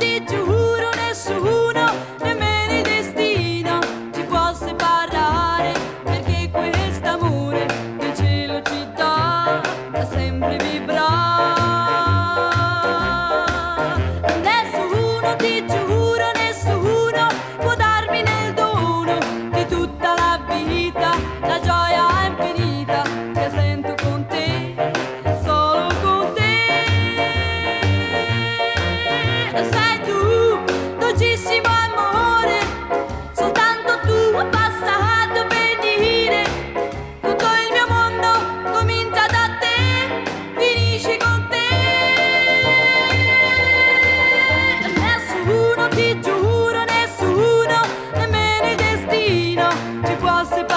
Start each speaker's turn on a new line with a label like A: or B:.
A: de juro ne suru sei tu, dolcissimo amore, soltanto tu ho passato per dire, tutto il mio mondo comincia da te, finisce con te. Nessuno, ti giuro, nessuno, nemmeno il destino ci può separare.